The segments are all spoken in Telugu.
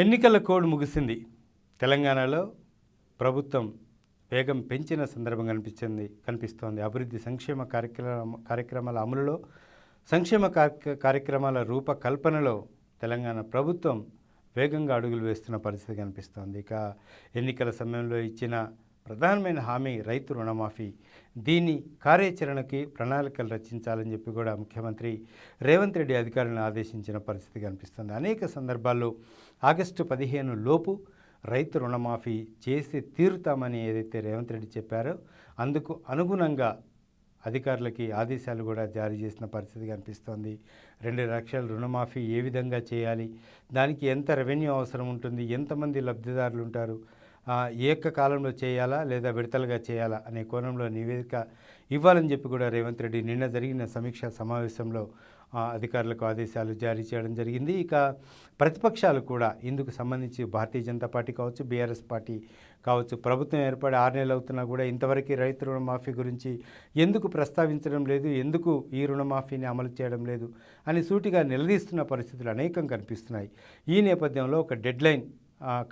ఎన్నికల కోడ్ ముగిసింది. తెలంగాణలో ప్రభుత్వం వేగం పెంచిన సందర్భం కనిపించింది కనిపిస్తోంది. అభివృద్ధి సంక్షేమ కార్యక్రమ కార్యక్రమాల అమలులో సంక్షేమ కార్య- కార్యక్రమాల రూపకల్పనలో తెలంగాణ ప్రభుత్వం వేగంగా అడుగులు వేస్తున్న పరిస్థితి కనిపిస్తోంది. ఇక ఎన్నికల సమయంలో ఇచ్చిన ప్రధానమైన హామీ రైతు రుణమాఫీ. దీని కార్యాచరణకి ప్రణాళికలు రచించాలని చెప్పి కూడా ముఖ్యమంత్రి రేవంత్ రెడ్డి అధికారులను ఆదేశించిన పరిస్థితి కనిపిస్తుంది. అనేక సందర్భాల్లో ఆగస్టు పదిహేను లోపు రైతు రుణమాఫీ చేసి తీరుతామని ఏదైతే రేవంత్ రెడ్డి చెప్పారో అందుకు అనుగుణంగా అధికారులకి ఆదేశాలు కూడా జారీ చేసిన పరిస్థితి కనిపిస్తోంది. రెండు లక్షల రుణమాఫీ ఏ విధంగా చేయాలి? దానికి ఎంత రెవెన్యూ అవసరం ఉంటుంది? ఎంతమంది లబ్ధిదారులు ఉంటారు? ఏకకాలంలో చేయాలా లేదా విడతలుగా చేయాలా అనే కోణంలో నివేదిక ఇవ్వాలని చెప్పి కూడా రేవంత్ రెడ్డి నిన్న జరిగిన సమీక్షా సమావేశంలో అధికారులకు ఆదేశాలు జారీ చేయడం జరిగింది. ఇక ప్రతిపక్షాలు కూడా ఇందుకు సంబంధించి భారతీయ జనతా పార్టీ కావచ్చు బీఆర్ఎస్ పార్టీ కావచ్చు ప్రభుత్వం ఏర్పడి ఆరు నెలలు అవుతున్నా కూడా ఇంతవరకు రైతు రుణమాఫీ గురించి ఎందుకు ప్రస్తావించడం లేదు ఎందుకు ఈ రుణమాఫీని అమలు చేయడం లేదు అని సూటిగా నిలదీస్తున్న పరిస్థితులు అనేకం కనిపిస్తున్నాయి. ఈ నేపథ్యంలో ఒక డెడ్లైన్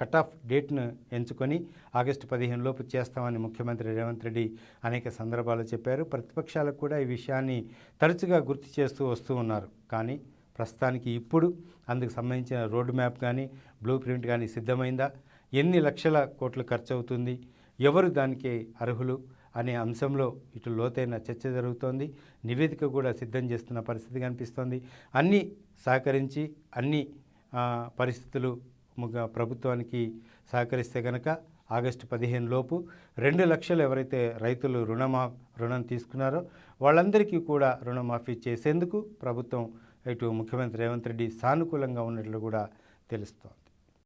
కట్ ఆఫ్ డేట్ను ఎంచుకొని ఆగస్టు పదిహేను లోపు చేస్తామని ముఖ్యమంత్రి రేవంత్ రెడ్డి అనేక సందర్భాలు చెప్పారు. ప్రతిపక్షాలకు కూడా ఈ విషయాన్ని తరచుగా గుర్తు చేస్తూ వస్తూ ఉన్నారు. కానీ ప్రస్తుతానికి ఇప్పుడు అందుకు సంబంధించిన రోడ్డు మ్యాప్ కానీ బ్లూ ప్రింట్ కానీ సిద్ధమైందా? ఎన్ని లక్షల కోట్లు ఖర్చు అవుతుంది ఎవరు దానికి అర్హులు? అనే అంశంలో ఇటు లోతైన చర్చ జరుగుతోంది. నివేదిక కూడా సిద్ధం చేస్తున్న పరిస్థితి కనిపిస్తోంది. అన్నీ సహకరించి అన్ని పరిస్థితులు ముగ ప్రభుత్వానికి సహకరిస్తే కనుక ఆగస్టు పదిహేను లోపు రెండు లక్షలు ఎవరైతే రైతులు రుణమా రుణం తీసుకున్నారో వాళ్ళందరికీ కూడా రుణమాఫీ చేసేందుకు ప్రభుత్వం ఇటు ముఖ్యమంత్రి రేవంత్ రెడ్డి సానుకూలంగా ఉన్నట్లు కూడా తెలుస్తోంది.